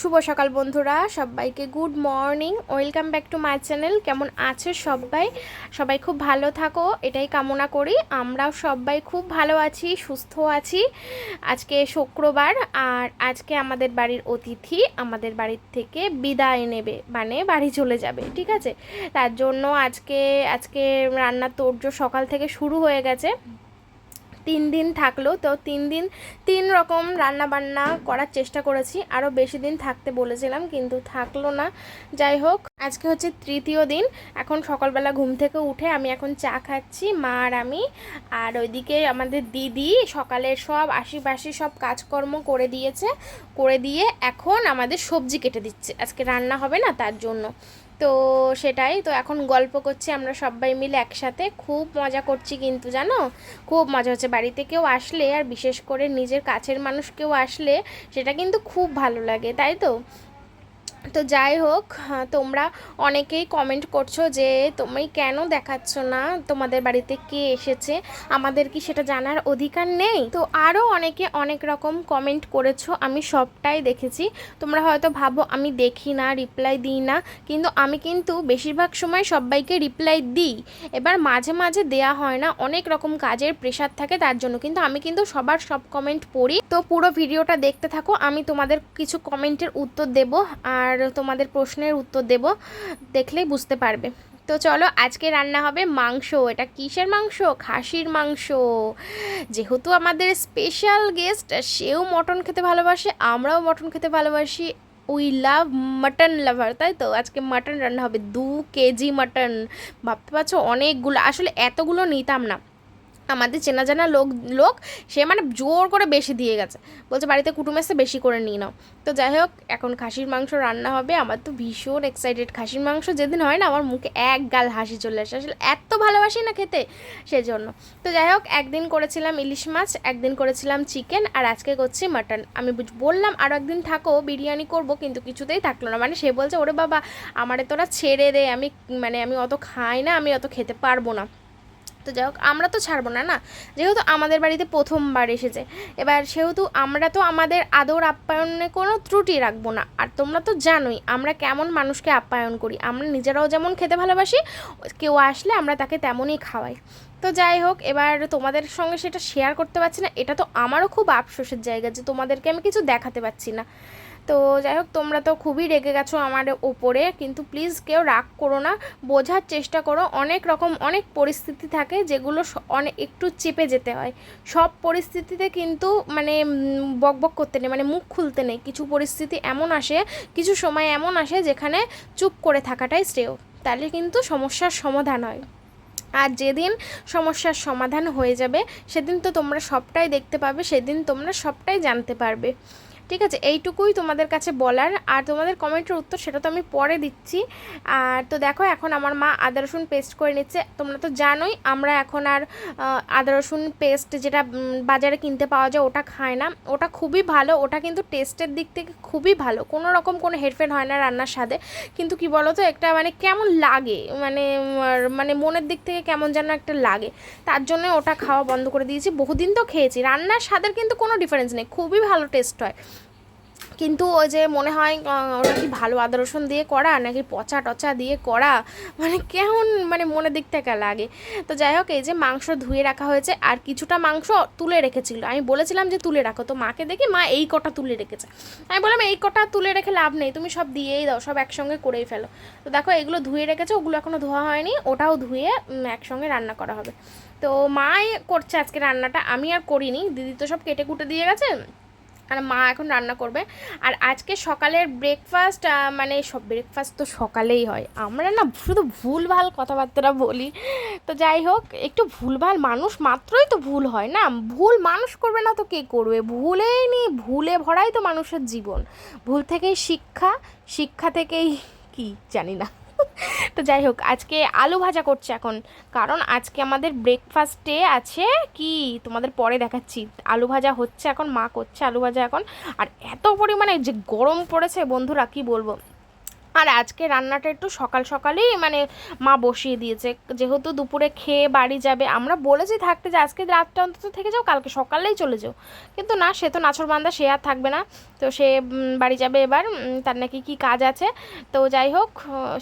শুভ সকাল বন্ধুরা, সবাইকে good morning, welcome back to my channel. কেমন আছে সবাই? সবাই খুব ভালো থাকো, এটাই কামনা করি। আমরাও সবাই খুব ভালো আছি, সুস্থ আছি। আজকে শুক্রবার, আর আজকে আমাদের বাড়ির অতিথি আমাদের বাড়ির থেকে বিদায় নেবে মানে বাড়ি চলে যাবে, ঠিক আছে? তার জন্য আজকে আজকে রান্নার তোড়জোড় সকাল থেকে শুরু হয়ে গেছে। তিন দিন থাকল, তো তিন দিন তিন রকম রান্না বান্না করার চেষ্টা করেছি। আরও বেশি দিন থাকতে বলেছিলাম, কিন্তু থাকল না। যাই হোক, আজকে হচ্ছে তৃতীয় দিন। এখন সকালবেলা ঘুম থেকে উঠে আমি এখন চা খাচ্ছি, মা আর আমি। আর ওইদিকে আমাদের দিদি সকালের সব আশিপাশি সব কাজকর্ম করে দিয়েছে। করে দিয়ে এখন আমাদের সবজি কেটে দিচ্ছে। আজকে রান্না হবে না তার জন্য। তো সেটাই, তো এখন গল্প করছি আমরা সবাই মিলে একসাথে। খুব মজা করছি কিন্তু, জানো? খুব মজা হচ্ছে। বাড়িতে কেউ আসলে, আর বিশেষ করে নিজের কাছের মানুষ কেউ আসলে, সেটা কিন্তু খুব ভালো লাগে, তাই তো? তো যাই হোক হ্যাঁ, তোমরা অনেকেই কমেন্ট করছ যে তুমি কেন দেখাচ্ছ না? তোমাদের বাড়িতে কে এসেছে? আমাদের কি সেটা জানার অধিকার নেই? তো আরও অনেকে অনেক রকম কমেন্ট করেছ আমি সবটাই দেখেছি। তোমরা হয়তো ভাবো আমি দেখি না রিপ্লাই দিই না। কিন্তু আমি কিন্তু বেশিরভাগ সময় সবাইকে রিপ্লাই দিই। এবার মাঝে মাঝে দেয়া হয় না অনেক রকম কাজের প্রেশার থাকে তার জন্য। কিন্তু আমি কিন্তু সবার সব কমেন্ট পড়ি। তো পুরো ভিডিওটা দেখতে থাকো আমি তোমাদের কিছু কমেন্টের উত্তর দেব। আর তোমাদের প্রশ্নের উত্তর দেব দেখলেই বুঝতে পারবে। তো চলো, আজকে রান্না হবে মাংস। এটা কিসের মাংস? খাসির মাংস। যেহেতু আমাদের স্পেশাল গেস্ট সেও মটন খেতে ভালোবাসে, আমরাও মটন খেতে ভালোবাসি। উই লাভ মাটন লাভার তাই তো? আজকে মাটন রান্না হবে, দু কেজি মাটন ভাবতে পারছ, অনেকগুলো, আসলে এতগুলো নিতাম না। আমাদের চেনা জানা লোক লোক, সে মানে জোর করে বেশি দিয়ে গেছে। বলছে, বাড়িতে কুটুম এসে বেশি করে নিয়ে নাও। তো যাই হোক, এখন খাসির মাংস রান্না হবে। আমার তো ভীষণ এক্সাইটেড খাসির মাংস যেদিন হয় না, আমার মুখে এক গাল হাসি চলে আসে। আসলে এত ভালোবাসি না খেতে সেজন্য। তো যাই হোক, একদিন করেছিলাম ইলিশ মাছ, একদিন করেছিলাম চিকেন, আর আজকে করছি মাটন। আমি বললাম আরও একদিন থাকো, বিরিয়ানি করব, কিন্তু কিছুতেই থাকল না। মানে সে বলছে, ওরে বাবা, আমারে তোরা ছেড়ে দে। আমি মানে আমি অত খাই না, আমি অত খেতে পারব না। তো যাই হোক, আমরা তো ছাড়বো না না? যেহেতু আমাদের বাড়িতে প্রথমবার এসেছে। এবার সেহেতু আমরা তো আমাদের আদর আপ্যায়নে কোনো ত্রুটি রাখব না। আর তোমরা তো জানোই, আমরা কেমন মানুষকে আপ্যায়ন করি। আমরা নিজেরাও যেমন খেতে ভালোবাসি, কেউ আসলে আমরা তাকে তেমনই খাওয়াই। তো যাই হোক, এবার তোমাদের সঙ্গে সেটা শেয়ার করতে পারছি না। এটা তো আমারও খুব আফসোসের জায়গা যে তোমাদেরকে আমি কিছু দেখাতে পারছি না। তো যাই হোক, তোমরা তো খুবই রেগে গেছো আমার ওপরে, কিন্তু প্লিজ কেউ রাগ করো না, বোঝার চেষ্টা করো। অনেক রকম অনেক পরিস্থিতি থাকে যেগুলো অনেক একটু চেপে যেতে হয়। সব পরিস্থিতিতে কিন্তু মানে বকবক করতে নেই মানে মুখ খুলতে নেই। কিছু পরিস্থিতি এমন আসে, কিছু সময় এমন আসে যেখানে চুপ করে থাকাটাই শ্রেয়। তাহলে কিন্তু সমস্যার সমাধান হয়। আর যেদিন সমস্যার সমাধান হয়ে যাবে, সেদিন তো তোমরা সবটাই দেখতে পাবে, সেদিন তোমরা সবটাই জানতে পারবে। ঠিক আছে? এইটুকুই তোমাদের কাছে বলার। আর তোমাদের কমেন্টের উত্তর সেটা তো আমি পরে দিচ্ছি। আর তো দেখো, এখন আমার মা আদা রসুন পেস্ট করে নিচ্ছে। তোমরা তো জানোই, আমরা এখন আর আদা রসুন পেস্ট যেটা বাজারে কিনতে পাওয়া যায়, ওটা খায় না। ওটা খুবই ভালো, ওটা কিন্তু টেস্টের দিক থেকে খুবই ভালো। কোনো রকম কোনো হেরফের হয় না রান্নার স্বাদে। কিন্তু কি বলো তো একটা মানে কেমন লাগে মানে মানে মনের দিক থেকে কেমন যেন একটা লাগে। তার জন্য ওটা খাওয়া বন্ধ করে দিয়েছি। বহুদিন তো খেয়েছি। রান্নার স্বাদের কিন্তু কোনো ডিফারেন্স নেই। খুবই ভালো টেস্ট হয়। কিন্তু ওই যে মনে হয় ওটা কি ভালো আদা রসুন দিয়ে করা নাকি পচা টচা দিয়ে করা? মানে কেমন মানে মনের দিক থেকে লাগে? তো যাই হোক, এই যে মাংস ধুয়ে রাখা হয়েছে, আর কিছুটা মাংস তুলে রেখেছিল। আমি বলেছিলাম যে তুলে রাখো, তো মাকে দেখি মা এই কটা তুলে রেখেছে। আমি বললাম, এই কটা তুলে রেখে লাভ নেই, তুমি সব দিয়েই দাও, সব একসঙ্গে করেই ফেলো। তো দেখো, এগুলো ধুয়ে রেখেছে, ওগুলো এখনও ধোয়া হয়নি, ওটাও ধুয়ে একসঙ্গে রান্না করা হবে। তো মাই করছে আজকে রান্নাটা, আমি আর করিনি, দিদি তো সব কেটে কুটে দিয়ে গেছে। আর মা এখন রান্না করবে। আর আজকে সকালের ব্রেকফাস্ট মানে সব ব্রেকফাস্ট তো সকালেই হয়। আমরা না শুধু ভুলভাল কথাবার্তা বলি। তো যাই হোক, একটু ভুলভাল মানুষ মাত্রই তো ভুল হয় না? ভুল মানুষ করবে না তো কে করবে? ভুলেই নি, ভুলে ভরাই তো মানুষের জীবন। ভুল থেকেই শিক্ষা শিক্ষা থেকেই কি জানি না। তো যাই হোক আজকে আলু ভাজা করছে এখন। কারণ আজকে আমাদের ব্রেকফাস্টে আছে কি? তোমাদের পরে দেখাচ্ছি। আলু ভাজা হচ্ছে এখন, মা করছে আলু ভাজা এখন। আর এত পরিমাণে যে গরম পড়েছে, বন্ধুরা, কি বলব? আর আজকে রান্নাটা একটু সকাল সকালেই মানে মা বসিয়ে দিয়েছে। যেহেতু দুপুরে খেয়ে বাড়ি যাবে, আমরা বলেছি থাকতে যে আজকে রাতটা অন্তত থেকে যাও, কালকে সকালেই চলে যাও। কিন্তু না, সে তো নাছর বান্ধা সে আর থাকবে না। তো সে বাড়ি যাবে এবার তার নাকি কি কাজ আছে। তো যাই হোক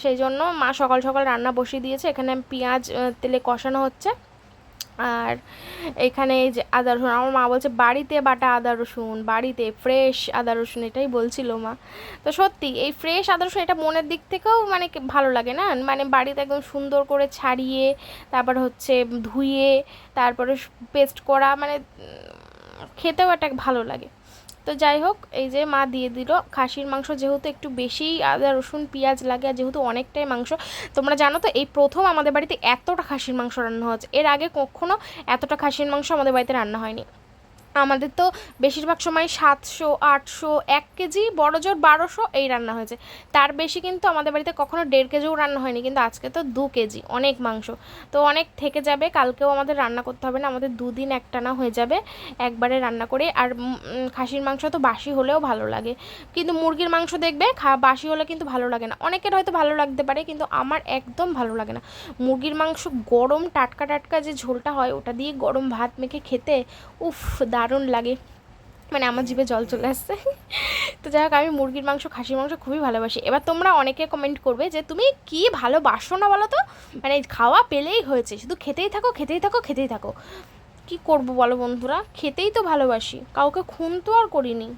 সেই জন্য মা সকাল সকাল রান্না বসিয়ে দিয়েছে। এখানে পেঁয়াজ তেলে কষানো হচ্ছে। আর এখানে এই যে আদা রসুন, আমার মা বলছে বাড়িতে বাটা আদা রসুন, বাড়িতে ফ্রেশ আদা রসুন এটাই বলছিল মা। তো সত্যি, এই ফ্রেশ আদা রসুন এটা মনের দিক থেকেও মানে ভালো লাগে না? মানে বাড়িতে একদম সুন্দর করে ছাড়িয়ে, তারপর হচ্ছে ধুয়ে, তারপরে পেস্ট করা মানে খেতেও একটা ভালো লাগে। তো যাই হোক, এই যে মা দিয়ে দিল। খাসির মাংস যেহেতু একটু বেশি আদা, রসুন, পেঁয়াজ লাগে, আর যেহেতু অনেকটাই মাংস, তোমরা জানো তো, এই প্রথম আমাদের বাড়িতে এতটা খাসির মাংস রান্না হচ্ছে এর আগে কখনো এতটা খাসির মাংস আমাদের বাড়িতে রান্না হয়নি। আমাদের তো বেশিরভাগ সময় সাতশো, আটশো, এক কেজি বড় জোর বারোশো এই রান্না হয়েছে। তার বেশি কিন্তু আমাদের বাড়িতে কখনো দেড় কেজিও রান্না হয়নি, কিন্তু আজকে তো দু কেজি, অনেক মাংস। তো অনেক থেকে যাবে, কালকেও আমাদের রান্না করতে হবে না, আমাদের দুদিন একটানা হয়ে যাবে একবারে রান্না করে। আর খাসির মাংস তো বাসি হলেও ভালো লাগে। কিন্তু মুরগির মাংস দেখবে, খা, বাসি হলে কিন্তু ভালো লাগে না। অনেকের হয়তো ভালো লাগতে পারে, কিন্তু আমার একদম ভালো লাগে না। মুরগির মাংস গরম টাটকা টাটকা যে ঝোলটা হয়, ওটা দিয়ে গরম ভাত মেখে খেতে, উফ দারুণ লাগে। মানে আমার জিভে জল চলে আসছে। তো যাই হোক, আমি মুরগির মাংস, খাসির মাংস খুবই ভালোবাসি। এবার তোমরা অনেকে কমেন্ট করবে যে, তুমি কি ভালোবাসো না বলো তো? মানে খাওয়া পেলেই হয়েছে। শুধু খেতেই থাকো খেতেই থাকো খেতেই থাকো। কি করব বলো বন্ধুরা? খেতেই তো ভালোবাসি। কাউকে খুন তো আর করিনি।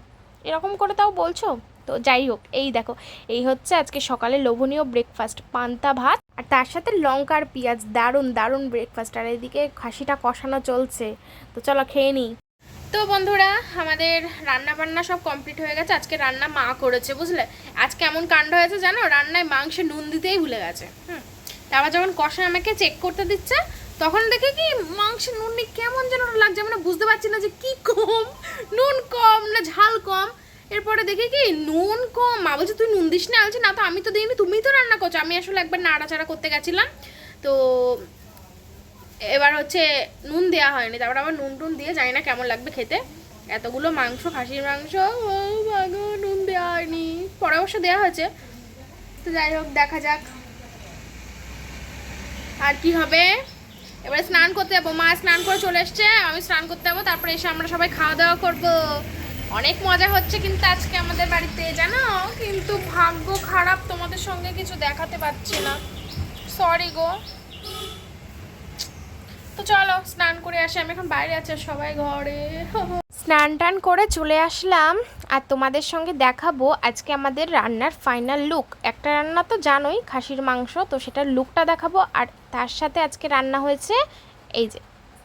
এরকম করে তাও বলছো? তো যাই হোক, এই দেখো, এই হচ্ছে আজকে সকালে লোভনীয় ব্রেকফাস্ট পান্তা ভাত আর তার সাথে লঙ্কার পেঁয়াজ। দারুণ দারুণ ব্রেকফাস্ট আর এদিকে খাসিটা কষানো চলছে। তো চলো খেয়ে নিই। তো বন্ধুরা, আমাদের রান্না বান্না সব কমপ্লিট হয়ে গেছে। আজকে রান্না মা করেছে, বুঝলে? আজকে এমন কাণ্ড হয়েছে জানো? রান্নায় মাংসে নুন দিতেই ভুলে গেছে, হুম? তারপর যখন কষা আমাকে চেক করতে দিচ্ছে, তখন দেখে কি মাংসে নুন নেই কেমন যেন লাগছে আমরা বুঝতে পারছি না যে কি কম, নুন কম না ঝাল কম। এরপরে দেখে কি নুন কম। মা বলছে, তুই নুন দিস না? আলছি না তো, আমি তো দিইনি তুমি তো রান্না করছ। আমি আসলে একবার নাড়াচাড়া করতে গেছিলাম। তো এবার হচ্ছে নুন দেওয়া হয়নি, তারপর আবার নুন টুন দিয়ে জানি না কেমন লাগবে খেতে। এতগুলো মাংস, খাসির মাংস নুন দেওয়া হয়নি। পরে অবশ্য দেওয়া হয়েছে। তো যাই হোক, দেখা যাক। আর কি হবে? এবারে স্নান করতে যাব। মা স্নান করে চলে এসছে, আমি স্নান করতে যাব, তারপরে এসে আমরা সবাই খাওয়া দাওয়া করব। অনেক মজা হচ্ছে কিন্তু আজকে আমাদের বাড়িতে, জানো? কিন্তু ভাগ্য খারাপ, তোমাদের সঙ্গে কিছু দেখাতে পারছি না। সরি গো। তো চলো, স্নান করে আসি। আমি এখন বাইরে আছি সবাই ঘরে। স্নান টান করে চলে আসলাম আর তোমাদের সঙ্গে দেখাবো আজকে আমাদের রান্নার ফাইনাল লুক একটা রান্না তো জানোই, খাসির মাংস, তো সেটার লুকটা দেখাবো। আর তার সাথে আজকে রান্না হয়েছে এই যে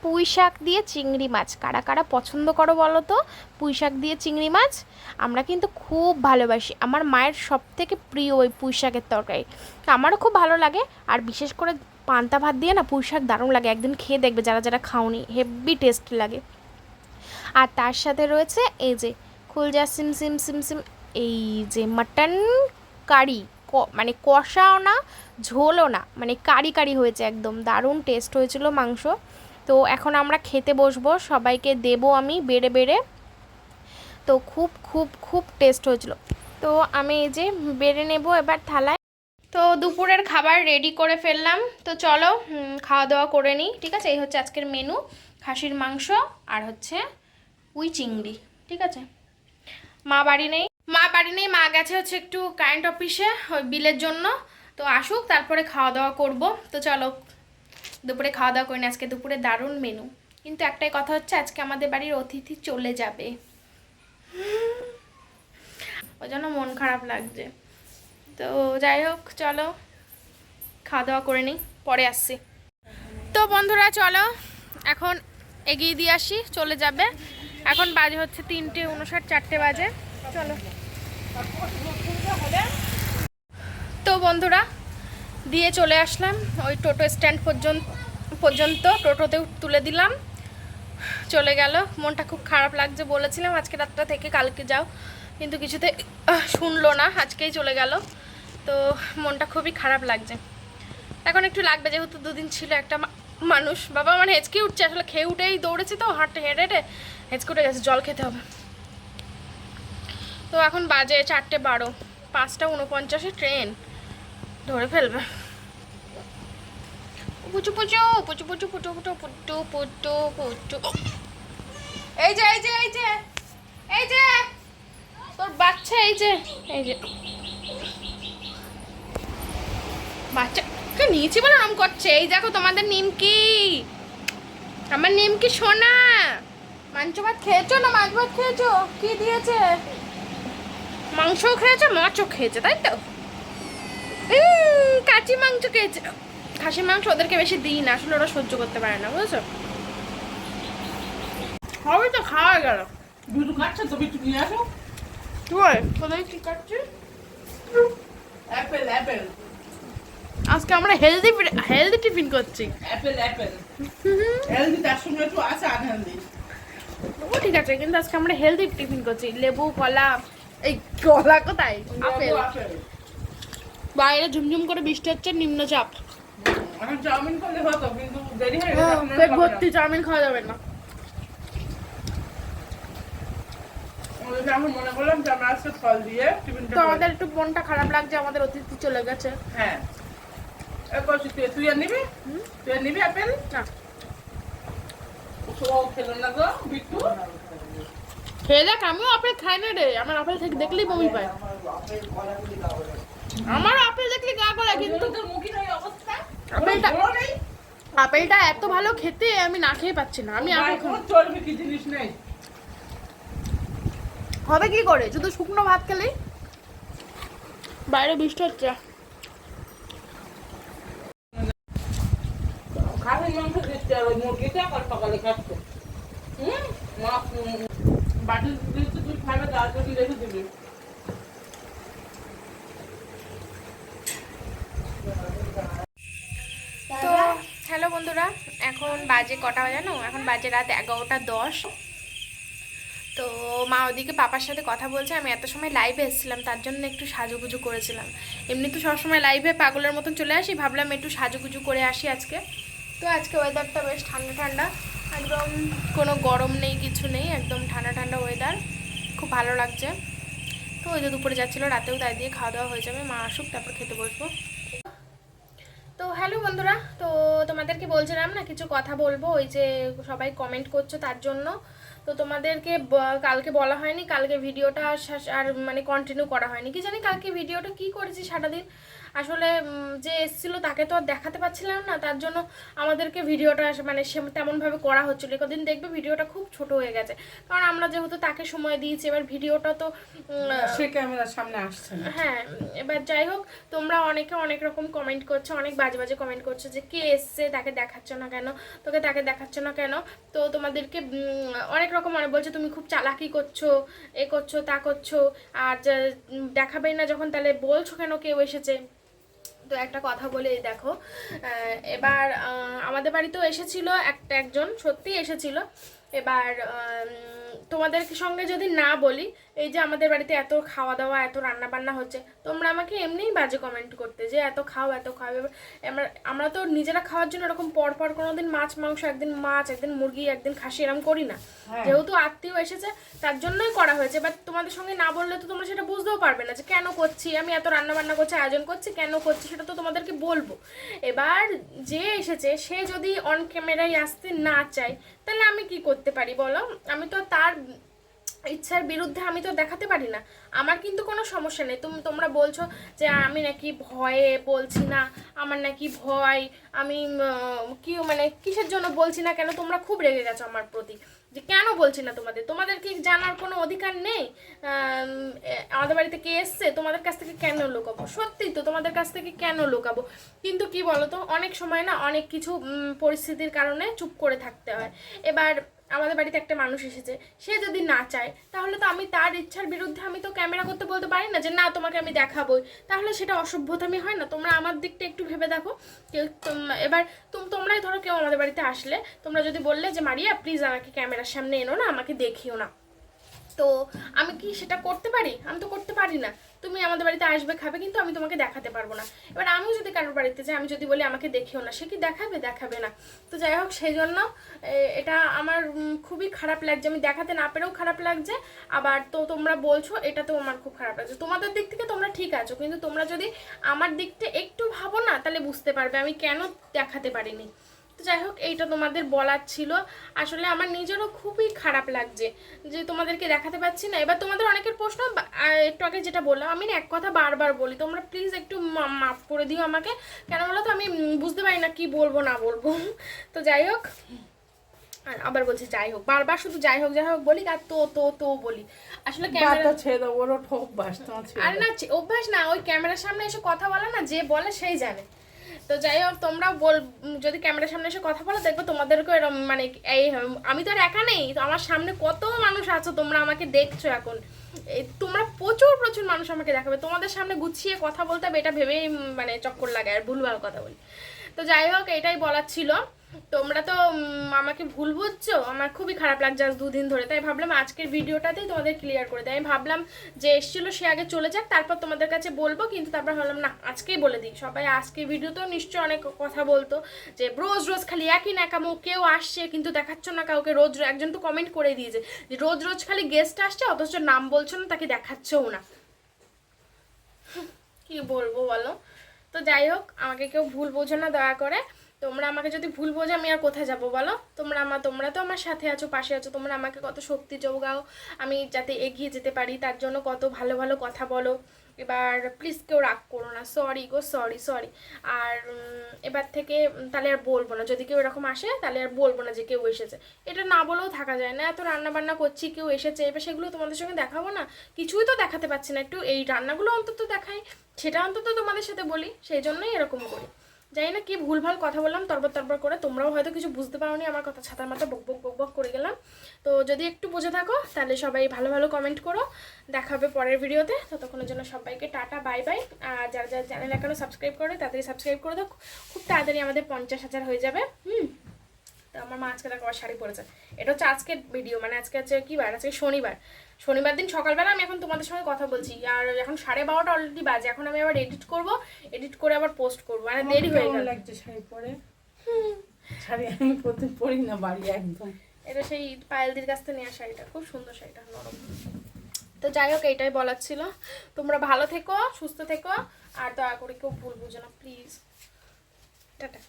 পুঁই শাক দিয়ে চিংড়ি মাছ। কারা কারা পছন্দ করো বলো তো? পুঁই শাক দিয়ে চিংড়ি মাছ। আমরা কিন্তু খুব ভালোবাসি। আমার মায়ের সব থেকে প্রিয় ওই পুঁই শাকের তরকারি। আমারও খুব ভালো লাগে। আর বিশেষ করে পান্তা ভাত দিয়ে না পুঁই শাক দারুণ লাগে। একদিন খেয়ে দেখবে যারা যারা খাওনি হেভি টেস্ট লাগে। আর তার সাথে রয়েছে এই যে খুলজা সিম সিম সিম সিম, এই যে মাটন কারি মানে কষাও না, ঝোলও না মানে কারি কারি হয়েছে একদম। দারুণ টেস্ট হয়েছিল মাংস। তো এখন আমরা খেতে বসবো, সবাইকে দেবো আমি বেড়ে বেড়ে। তো খুব খুব খুব টেস্ট হয়েছিল। তো আমি এই যে বেড়ে নেব এবার থালায়। তো দুপুরের খাবার রেডি করে ফেললাম। তো চলো খাওয়া দাওয়া করে নিই, ঠিক আছে? এই হচ্ছে আজকের মেনু খাসির মাংস আর হচ্ছে উই চিংড়ি, ঠিক আছে? মা বাড়ি নেই। মা বাড়ি নেই, মা গেছে হচ্ছে একটু কারেন্ট অফিসে ওই বিলের জন্য। তো আসুক, তারপরে খাওয়া দাওয়া করব। তো চলো, দুপুরে খাওয়া দাওয়া করি না আজকে দুপুরে দারুণ মেনু কিন্তু একটাই কথা হচ্ছে, আজকে আমাদের বাড়ির অতিথি চলে যাবে। ওই জন্য মন খারাপ লাগছে। তো যাই হোক, চলো খাওয়া দাওয়া করে নিই, পরে আসছি। তো বন্ধুরা, চলো, এখন এগিয়ে দিয়ে আসি, চলে যাবে। এখন বাজে হচ্ছে তিনটে উনষাট, চারটে বাজে। চলো। তো বন্ধুরা, দিয়ে চলে আসলাম, ওই টোটো স্ট্যান্ড পর্যন্ত পর্যন্ত, টোটোতে তুলে দিলাম। চলে গেল। মনটা খুব খারাপ লাগছে বলেছিলাম, আজকে রাতটা থেকে কালকে যাও। কিন্তু কিছুতে শুনলো না, আজকেই চলে গেল। তো মনটা খুবই খারাপ লাগছে। এখন একটু লাগবে, যেহেতু দুদিন ছিল একটা মানুষ। বাবা মানে হেঁচকে উঠছে, আসলে খেয়ে উঠেই দৌড়েছে তো, হাঁটতে হেঁটে হেঁটে হেঁচকে উঠে গেছে, জল খেতে হবে। তো এখন বাজে চারটে বারো, পাঁচটা উনপঞ্চাশে ট্রেন ধরে ফেলবে। পুচু পুচু পুচু পুচু পুচু পুচু পুটু পুটু পুটু। এই যে এই যে এই যে এই যে, তোর বাচ্চা, এই যে এই যে। বাচ্চাকে নিয়েছি বলে আম করছে? এই দেখো তোমাদের নিমকি। আমার নিমকি সোনা। মাংস ভাত খেয়েছো না মাছ ভাত খেয়েছো? কি দিয়েছে? মাংসও খেয়েছে মাছও খেয়েছে তাই তো? কাঁচি মাংস খেয়েছে। খাসি মাংস ওদেরকে বেশি দিই না আসলে ওরা সহ্য করতে পারে না বুঝেছ? হবে তো খাওয়া গেল। দুটো খাচ্ছে তো একটু নিয়ে আসো। তুই তোদের কি কাটছিস অ্যাপেল অ্যাপেল। আজকে আমরা হেলদি হেলদি টিফিন করছি। অ্যাপেল অ্যাপেল হেলদি তার সঙ্গে একটু আছে আনহেলদি ও ঠিক আছে কিন্তু আজকে আমরা হেলদি টিফিন করছি। লেবু কলা এই কলা কোথায়? আপেল। বাইরে ঝুমঝুম করে বৃষ্টি হচ্ছে নিম্নচাপ চাউমিন করলে হতো কিন্তু দেরি হয়ে গেছে পেট ভর্তি। চাউমিন খাওয়া যাবে না। আমি মনে করলাম যে আমরা আজকে ফল দিয়ে তো আমাদের একটু মনটা খারাপ লাগছে আমাদের অতিথি চলে গেছে। হ্যাঁ। করছি তুই তুই আর নিবি? তুই আর নিবি আপেল? না। ও খেলো না গো বিট্টু। খেয়ে দেখ আমিও আপেল খাই না রে। আমার আপেল থেকে দেখলেই বমি পায়। আমার আপেল দেখলে গা করে কিন্তু তোর মুখের এই অবস্থা? আপেলটা আপেলটা এত ভালো খেতে আমি না খেয়ে পাচ্ছি না। আমি আপেল কোনো খাব। চর্বি কি জিনিস নেই? হবে কি করে? শুধু শুকনো ভাত খেলেই? বাইরে বৃষ্টি হচ্ছে। খাসির মাংস দিচ্ছে আর ওই আবার সকালে হুম? বাটি দিচ্ছে তুই খাবে রেখে দিবি। তো, হ্যালো বন্ধুরা, এখন বাজে কটা জানো? এখন বাজে রাত এগারোটা দশ। তো মা ওদিকে পাপার সাথে কথা বলছে, আমি এত সময় লাইভে এসেছিলাম, তার জন্য একটু সাজুগুজু করেছিলাম। এমনি তো সবসময় লাইভে পাগলের মতন চলে আসি, ভাবলাম একটু সাজুগুজু করে আসি আজকে। তো আজকে ওয়েদারটা বেশ ঠান্ডা ঠান্ডা একদম কোনো গরম নেই, কিছু নেই, একদম ঠান্ডা ঠান্ডা ওয়েদার খুব ভালো লাগছে। তো ওই যে দুপুরে যাচ্ছিল, রাতেও তাই দিয়ে খাওয়া দাওয়া হয়ে যাবে, মা আসুক, তারপর খেতে বসবো। তো হ্যালো বন্ধুরা, তো তোমাদেরকে বলছিলাম না, কিছু কথা বলব, ওই যে সবাই কমেন্ট করছ তার জন্য। তো তোমাদেরকে কালকে বলা হয়নি কালকে ভিডিওটা আর মানে কন্টিনিউ করা হয়নি। কি জানি কালকে ভিডিওটা কি করেছি সারাদিন? আসলে যে এসেছিল তাকে তো আর দেখাতে পাচ্ছিলাম না তার জন্য আমাদেরকে ভিডিওটা মানে সে তেমনভাবে করা হচ্ছিল। কদিন দেখবে ভিডিওটা খুব ছোট হয়ে গেছে। কারণ আমরা যেহেতু তাকে সময় দিয়েছি এবার ভিডিওটা তো সে ক্যামেরার সামনে আসছে হ্যাঁ এবার যাই হোক তোমরা অনেকে অনেক রকম কমেন্ট করছ অনেক বাজে বাজে কমেন্ট করছ যে কে এসছে তাকে দেখাচ্ছ না কেন? তোকে তাকে দেখাচ্ছ না কেন? তো তোমাদেরকে অনেক রকম অনেক বলছে, তুমি খুব চালাকি করছ, এ করছ, তা করছ, আর দেখাবে দেখাবেই না যখন, তাহলে বলছো কেন কেউ এসেছে? তো একটা কথা বলে দেখো এবার আমাদের বাড়িতেও এসেছিল একটা একজন সত্যি এসেছিল। এবার তোমাদের সঙ্গে যদি না বলি এই যে আমাদের বাড়িতে এত খাওয়া দাওয়া এত রান্না বান্না হচ্ছে তোমরা আমাকে এমনিই বাজে কমেন্ট করতে যে এত খাও এত খাও এবার আমরা আমরা তো নিজেরা খাওয়ার জন্য এরকম পর পর কোনোদিন মাছ মাংস একদিন মাছ একদিন মুরগি একদিন খাসি এরকম করি না। হ্যাঁ। যেহেতু আত্মীয় এসেছে তার জন্যই করা হয়েছে বাট তোমাদের সঙ্গে না বললে তো তোমরা সেটা বুঝতেও পারবে না যে কেন করছি আমি এত রান্না বান্না করছি আয়োজন করছি কেন করছি সেটা তো তোমাদেরকে বলব। এবার যে এসেছে সে যদি অন ক্যামেরায় আসতে না চায় তাহলে আমি কি করতে পারি বলো? আমি তো তার ইচ্ছার বিরুদ্ধে আমি তো দেখাতে পারি না। আমার কিন্তু কোনো সমস্যা নেই। তুমি তোমরা বলছো যে আমি নাকি ভয়ে বলছি না, আমার নাকি ভয়, আমি কি মানে কিসের জন্য বলছি না কেন? তোমরা খুব রেগে গেছো আমার প্রতি। যে কেন বলছি না তোমাদের? তোমাদের কি জানার কোনো অধিকার নেই? আমাদের বাড়িতে কে এসছে? তোমাদের কাছ থেকে কেন লুকাবো? সত্যি তো, তোমাদের কাছ থেকে কেন লুকাবো? কিন্তু কি বলতো, অনেক সময় না অনেক কিছু পরিস্থিতির কারণে চুপ করে থাকতে হয়। এবার আমাদের বাড়িতে একটা মানুষ এসেছে, সে যদি না চায়, তাহলে তো আমি তার ইচ্ছার বিরুদ্ধে আমি তো ক্যামেরা করতে বলতে পারি না যে, না, তোমাকে আমি দেখাবোই। তাহলে সেটা অসভ্যতামি হয় না? তোমরা আমার দিকটা একটু ভেবে দেখো। কেউ এবার তুম, তোমরাই ধরো কেউ আমাদের বাড়িতে আসলে, তোমরা যদি বললে যে, মারিয়া প্লিজ আমাকে ক্যামেরার সামনে এনো না, আমাকে দেখিও না। তো আমি কি সেটা করতে পারি? আমি তো করতে পারি না। তুমি আমাদের বাড়িতে আসবে, খাবে, কিন্তু আমি তোমাকে দেখাতে পারব না। এবার আমিও যদি কারোর বাড়িতে যাই, আমি যদি বলি আমাকে দেখেও না, সে কি দেখাবে? দেখাবে না। তো যাই হোক সেই জন্য এটা আমার খুবই খারাপ লাগছে। আমি দেখাতে না পেরেও খারাপ লাগছে। আবার তো তোমরা বলছো, এটাতেও আমার খুব খারাপ লাগছে। তোমাদের দিক থেকে তোমরা ঠিক আছো, কিন্তু তোমরা যদি আমার দিকটা একটু ভাবো না, তাহলে বুঝতে পারবে আমি কেন দেখাতে পারিনি। তো যাই হোক এইটা তোমাদের বলার ছিল। আসলে আমার নিজেরও খুবই খারাপ লাগছে যে তোমাদেরকে দেখাতে পাচ্ছি না। এবার তোমাদের অনেকের প্রশ্ন একটু আগে যেটা বললাম আমি এক কথা বারবার বলি তোমরা প্লিজ একটু মাফ করে দিও আমাকে। কেন বলো তো আমি বুঝতে পারি না কি বলব না বলব। তো যাই হোক আর আবার বলছি যাই হোক বারবার শুধু যাই হোক যাই হোক বলি আর তো তো তো বলি। আসলে ক্যামেরা ছেড়ে দাও ঠোক বাস তোমার আরে না অভ্যাস না ওই ক্যামেরার সামনে এসে কথা বলে না যে বলে সেই জানে। তো যাই হোক, তোমরা বল, যদি ক্যামেরার সামনে এসে কথা বলো, দেখবে তোমাদেরকেও এরকম মানে এই আমি তো আর একা নেই, তো আমার সামনে কত মানুষ আছো, তোমরা আমাকে দেখছ এখন। তোমরা প্রচুর প্রচুর মানুষ আমাকে দেখাবে। তোমাদের সামনে গুছিয়ে কথা বলতে হবে, এটা ভেবেই মানে চক্কর লাগে, আর ভুলভাল কথা বলি। তো যাই হোক, এটাই বলার ছিল। তোমরা তো আমাকে ভুল বুঝছ? আমার খুবই খারাপ লাগছে আজ দুদিন ধরে। তাই ভাবলাম আজকের ভিডিওটাতেই তোমাদের ক্লিয়ার করে দেয় আমি ভাবলাম যে এসেছিল, সে আগে চলে যাক, তারপর তোমাদের কাছে বলব, কিন্তু তারপর ভাবলাম, না, আজকেই বলে দিই। সবাই আজকের ভিডিওতেও নিশ্চয়ই অনেক কথা বলতো, যে রোজ রোজ খালি একই ন্যাকামো, কেউ আসছে কিন্তু দেখাচ্ছ না কাউকে, রোজ- একজন তো কমেন্ট করে দিয়েছে, যে রোজ রোজ খালি গেস্ট আসছে, অথচ নাম বলছো না, তাকে দেখাচ্ছেও না। কি বলব বলো? তো যাই হোক, আমাকে কেউ ভুল বোঝো না, দয়া করে। তোমরা আমাকে যদি ভুল বোঝো, আমি আর কোথায় যাব বলো? তোমরা আমার তোমরা তো আমার সাথে আছো, পাশে আছো, তোমরা আমাকে কত শক্তি যোগাও আমি যাতে এগিয়ে যেতে পারি, তার জন্য কত ভালো ভালো কথা বলো। এবার প্লিজ কেউ রাগ করো না সরি গো সরি সরি আর এবার থেকে তাহলে আর বলব না। যদি কেউ এরকম আসে, তাহলে আর বলব না যে কেউ এসেছে। এটা না বলেও থাকা যায় না। এত রান্না বান্না করছি, কেউ এসেছে। এবার সেগুলো তোমাদের সঙ্গে দেখাবো না। কিছুই তো দেখাতে পাচ্ছি না। একটু এই রান্নাগুলো অন্তত দেখাই। সেটা অন্তত তোমাদের সাথে বলি। সেই জন্যই এরকম করি। জানি না কি ভুলভাল কথা বললাম, তরবর তরবর করে তোমরাও হয়তো কিছু বুঝতে পারোনি, আমার কথা ছাতার মাথা বক বক বক বক করে গেলাম। তো যদি একটু বুঝে থাকো, তাহলে সবাই ভালো ভালো কমেন্ট করো। দেখা হবে পরের ভিডিওতে। ততক্ষণের জন্য সবাইকে টাটা বাই বাই আর যারা যারা চ্যানেল এখনও সাবস্ক্রাইব করে তাড়াতাড়ি সাবস্ক্রাইব করে দাও। খুব তাড়াতাড়ি আমাদের পঞ্চাশ হাজার হয়ে যাবে। হুম? তো আমার মা আজকে দেখো শাড়ি পরেছে। এটা হচ্ছে আজকের ভিডিও মানে আজকে হচ্ছে কি বার? আজকে শনিবার। শনিবার দিন সকালবেলা আমি এখন তোমাদের সঙ্গে কথা বলছি। আর এখন সাড়ে বারোটা অলরেডি বাজে। এখন আমি আবার এডিট করব। এডিট করে আবার পোস্ট করব। মানে দেরি হয়ে গেল। লাগছে শাড়ি পরে? শাড়ি আমি প্রতি পরি না বাড়ি একদম। এটা সেই পায়েলদির কাছ থেকে নেওয়া শাড়িটা। খুব সুন্দর শাড়িটা। নরম তো যাই হোক এইটাই বলার ছিল। তোমরা ভালো থেকো সুস্থ থেকো। আর দয়া করে কেউ ভুল বুঝো না প্লিজ টাটা।